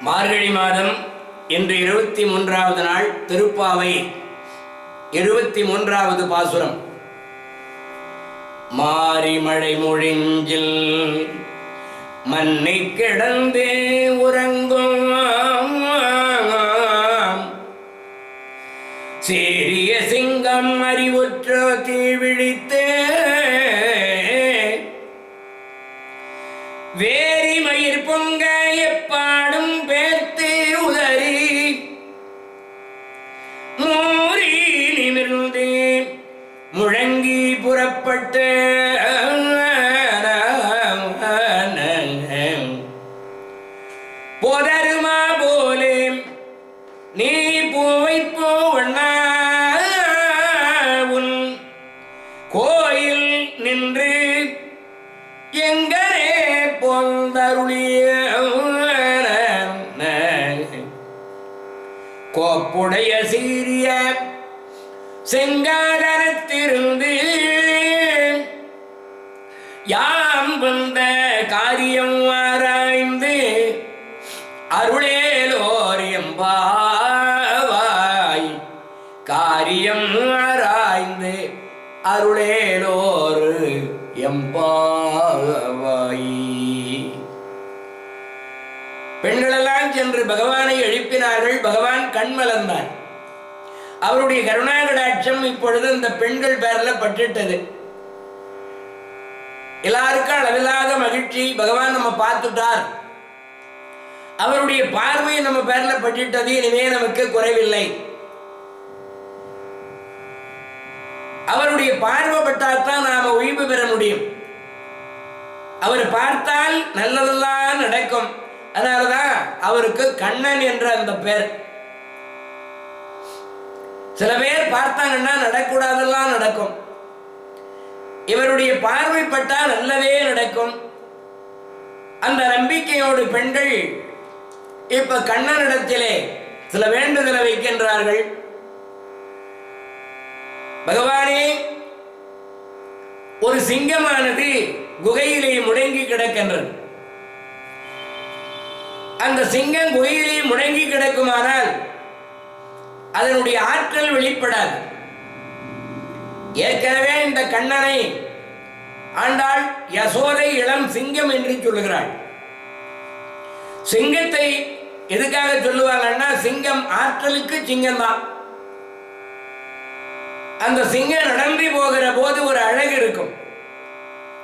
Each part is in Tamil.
மார்கழி மாதம் இன்று இருபத்தி மூன்றாவது நாள் திருப்பாவை இருபத்தி மூன்றாவது பாசுரம் மாரிமழை மொழிஞ்சில் மண்ணை கிடந்து உறங்கும். சேரிய சிங்கம் அறிவுற்ற தீவிழித்தே வேரி மயிர் பொங்க பூமா போலே. நீ பூவை போவண்ணா உன் கோயில் நின்று எங்கரே போந்தருளிய கோப்புடைய சீரிய செங்காரத்திருந்து யாம் வந்த காரியம் காரியம் ஆராய்ந்து அருளேலோரு எம்பாவாயி பெண்களெல்லாம் சென்று பகவானை எழுப்பினார்கள் பகவான் கண்மலர்ந்தான் அவருடைய கருணாகடாட்சம் இப்பொழுது இந்த பெண்கள் பேர்ல பட்டுட்டது எல்லாருக்கும் அளவில்லாத மகிழ்ச்சி பகவான் நம்ம பார்த்துட்டார். அவருடைய பார்வை நம்ம பேர்ல பட்டுட்டது இனிமே நமக்கு குறைவில்லை. அவருடைய பார்வைப்பட்டால்தான் நாம ஓய்வு பெற முடியும். அவர் பார்த்தால் நல்லதெல்லாம் நடக்கும். அதனாலதான் அவருக்கு கண்ணன் என்ற அந்த பேர் சில பேர் பார்த்தாங்கன்னா நடக்கூடாதெல்லாம் நடக்கும். இவருடைய பார்வைப்பட்டா நல்லதே நடக்கும். அந்த நம்பிக்கையோடு பெண்கள் இப்ப கண்ணனிடத்திலே சில வேண்டுதலை வைக்கின்றார்கள். பகவானே ஒரு சிங்கமானது குகையிலே முடங்கி கிடக்கின்றது. அந்த சிங்கம் குகையிலே முடங்கி கிடக்குமானால் அதனுடைய ஆற்றல் வெளிப்படாது. ஏற்கனவே இந்த கண்ணனை ஆண்டாள் யசோதை இளம் சிங்கம் என்று சொல்லுகிறாள். சிங்கத்தை எதுக்காக சொல்லுவாங்கன்னா சிங்கம் ஆற்றலுக்கு சிங்கம் தான் அந்த சிங்கம் நடந்து போகிற போது ஒரு அழகு இருக்கும்.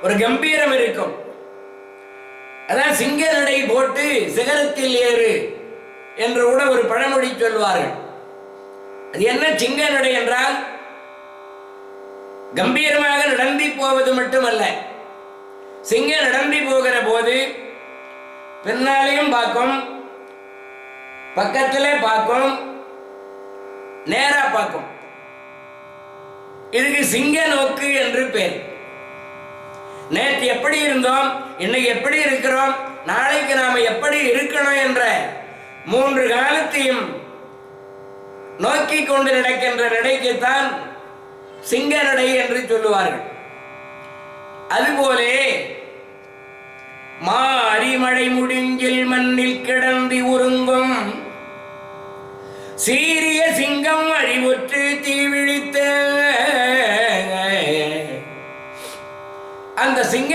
ஒரு கம்பீரம் இருக்கும். அதான் சிங்க நடை போட்டு சிகரத்தில் ஏறு என்று கூட ஒரு பழமொழி சொல்வார்கள். அது என்ன சிங்க நடை என்றால் கம்பீரமாக நடந்து போவது மட்டுமல்ல. சிங்க நடந்து போகிற போது பின்னாலையும் பார்க்கும் பக்கத்திலே பார்க்கும் நேராக பார்க்கும். இதுக்கு சிங்க நோக்கு என்று பேர். நேற்று எப்படி இருந்தோம் இன்னைக்கு எப்படி இருக்கிறோம் நாளைக்கு நாம எப்படி இருக்கணும் என்ற மூன்று காலத்தையும் நோக்கி கொண்டு நடக்கின்ற நடைக்குத்தான் சிங்க நடை என்று சொல்லுவார்கள். அதுபோலே மா மழை முடிஞ்சில் மண்ணில் கிடந்து உருங்கும் சீரிய சிங்கம் அழிவுற்று தீவிழி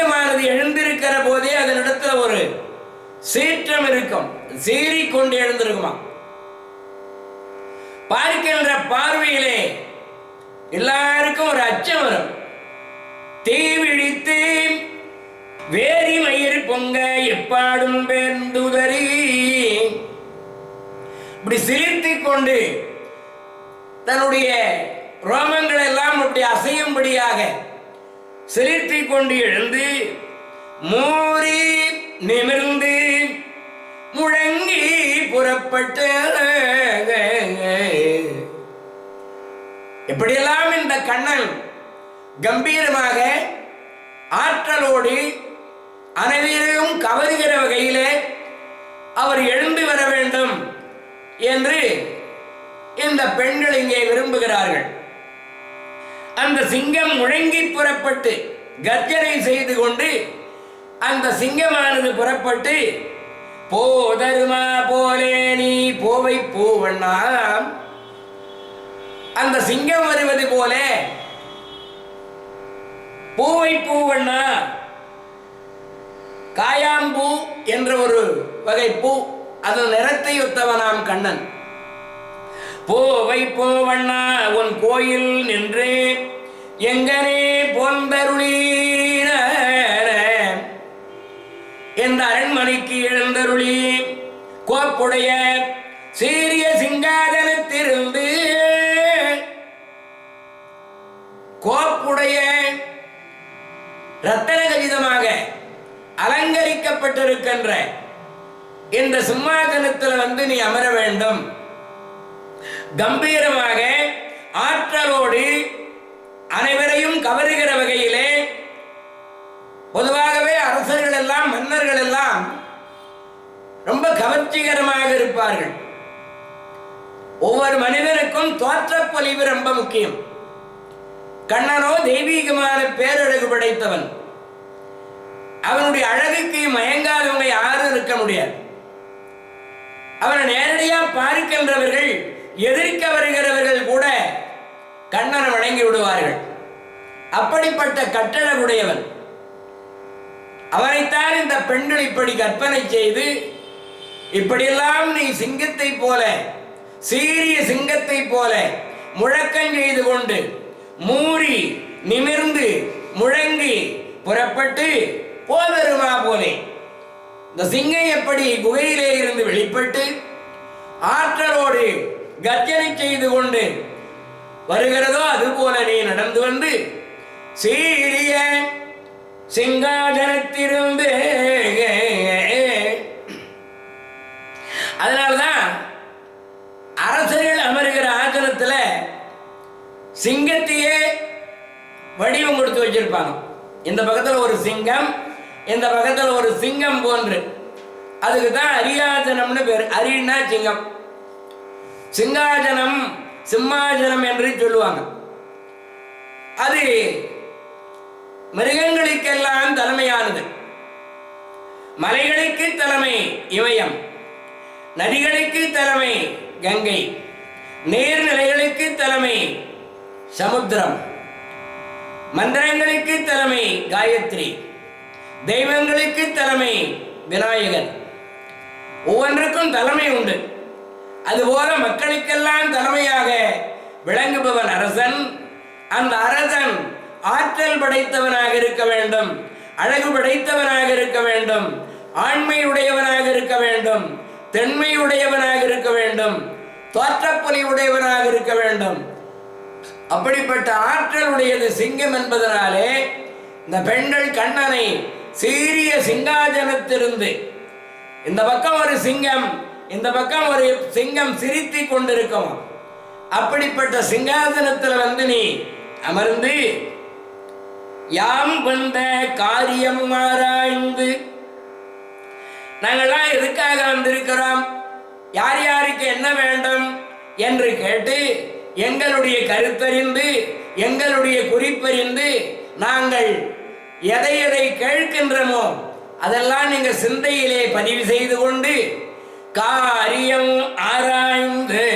சூரியமானது எழுந்திருக்கிற போதே அதனிடத்துல ஒரு சீற்றம் இருக்கும். சீறி கொண்டு எழுந்திருக்குமா? பார்க்கின்ற பார்வையிலே எல்லாருக்கும் ஒரு அச்சம் வரும். தீவிழித்து வேரி மயிர் பொங்க எப்பாடும் பேர்ந்துதறி இப்படி சிரித்து கொண்டு தன்னுடைய ரோமங்கள் எல்லாம் அப்படி அசையும்படியாக செலுத்தி கொண்டு எழுந்து மோரி நிமிர்ந்து முழங்கி புறப்பட்டு எப்படியெல்லாம் இந்த கண்ணன் கம்பீரமாக ஆற்றலோடு அனைவரையும் கவருகிற வகையிலே அவர் எழுந்து வர வேண்டும் என்று இந்த பெண்கள் இங்கே விரும்புகிறார்கள். அந்த சிங்கம் முழங்கி புறப்பட்டு கர்ஜனை செய்து கொண்டு அந்த சிங்கமானது புறப்பட்டு போதருமா போலே நீ போவை போவண்ணா அந்த சிங்கம் வருவது போல பூவை பூவண்ணா காயாம்பூ என்ற ஒரு வகை பூ அதன் நிறத்தை ஒத்தவனாம் கண்ணன். போவை போவண்ணா உன் கோயில் நின்று. எங்கனே போந்தருளீன என்ற அரண்மனைக்கு எழுந்தருளி கோப்புடைய சீரிய சிங்காதனத்திலிருந்து கோப்புடைய ரத்தன கஜிதமாக அலங்கரிக்கப்பட்டிருக்கின்ற இந்த சிம்மாசனத்தில் வந்து நீ அமர வேண்டும். கம்பீரமாக ஆற்றலோடு அனைவரையும் கவருகிற வகையிலே பொதுவாகவே அரசர்கள் எல்லாம் மன்னர்கள் எல்லாம் ரொம்ப கவர்ச்சிகரமாக இருப்பார்கள். ஒவ்வொரு மனிதனுக்கும் தோற்றப்பொலிவு ரொம்ப முக்கியம். கண்ணனோ தெய்வீகமான பேரழகு படைத்தவன். அவனுடைய அழகுக்கு மயங்காதவங்க யாரும் இருக்க முடியாது. அவனை நேரடியாக பார்க்கின்றவர்கள் எதிர்க்க வருகிறவர்கள் கூட கண்ணனை வழங்கி விடுவார்கள். அப்படிப்பட்ட கட்டழகுடையவன். அவனைத்தான் இந்த பெண்கள் இப்படி கற்பனை செய்து இப்படியெல்லாம் நீ சிங்கத்தை போல சீரிய சிங்கத்தை போல முழக்கம் செய்து கொண்டு மூறி நிமிர்ந்து முழங்கி புறப்பட்டு போதருமா போலே. இந்த சிங்கம் எப்படி குகையிலே இருந்து வெளிப்பட்டு ஆற்றலோடு கர்ஜனை செய்து கொண்டு வருகிறதோ அதுபோல நீ நடந்து வந்து சீரிய சிங்காசனத்திலிருந்து அதனால்தான் அரசர்கள் அமருகிற ஆசனத்தில் சிங்கத்தையே வடிவம் கொடுத்து வச்சிருப்பாங்க. இந்த பக்கத்தில் ஒரு சிங்கம் இந்த பக்கத்தில் ஒரு சிங்கம் போன்று. அதுக்கு தான் அரியாசனம்னு பேர். அரின்னா சிங்கம். சிங்காசனம் சிம்மாசனம் என்று சொல்லுவாங்க. அது மிருகங்களுக்கெல்லாம் தலைமையானது. மலைகளுக்கு தலைமை இமயம். நதிகளுக்கு தலைமை கங்கை. நீர்நிலைகளுக்கு தலைமை சமுத்திரம். மந்திரங்களுக்கு தலைமை காயத்ரி. தெய்வங்களுக்கு தலைமை விநாயகர். ஒவ்வொன்றுக்கும் தலைமை உண்டு. அதுபோல மக்களுக்கெல்லாம் தலைமையாக விளங்குபவன் அரசன். அந்த அரசன் ஆற்றல் படைத்தவனாக இருக்க வேண்டும். அழகு படைத்தவனாக இருக்க வேண்டும். ஆண்மை உடையவனாக இருக்க வேண்டும். தென்மை உடையவனாக இருக்க வேண்டும். தோற்றப்பொலி உடையவனாக இருக்க வேண்டும். அப்படிப்பட்ட ஆற்றல் உடையது சிங்கம் என்பதனாலே இந்த பெண்கள் கண்ணனை சீரிய சிங்காசனத்திலிருந்து இந்த பக்கம் ஒரு சிங்கம் இந்த பக்கம் ஒரு சிங்கம் சிரித்து கொண்டிருக்கும். அப்படிப்பட்ட சிங்காசனத்தில் வந்து நீ அமர்ந்து யாம் வந்த காரியம் ஆராய்ந்து. நாங்கள்லாம் எதுக்காக வந்திருக்கிறோம்? யார் யாருக்கு என்ன வேண்டும் என்று கேட்டு எங்களுடைய கருத்தறிந்து எங்களுடைய குறிப்பறிந்து நாங்கள் எதை எதை கேட்கின்றமோ அதெல்லாம் நீங்கள் சிந்தையிலே பதிவு செய்து கொண்டு காரியம் ஆராய்ந்து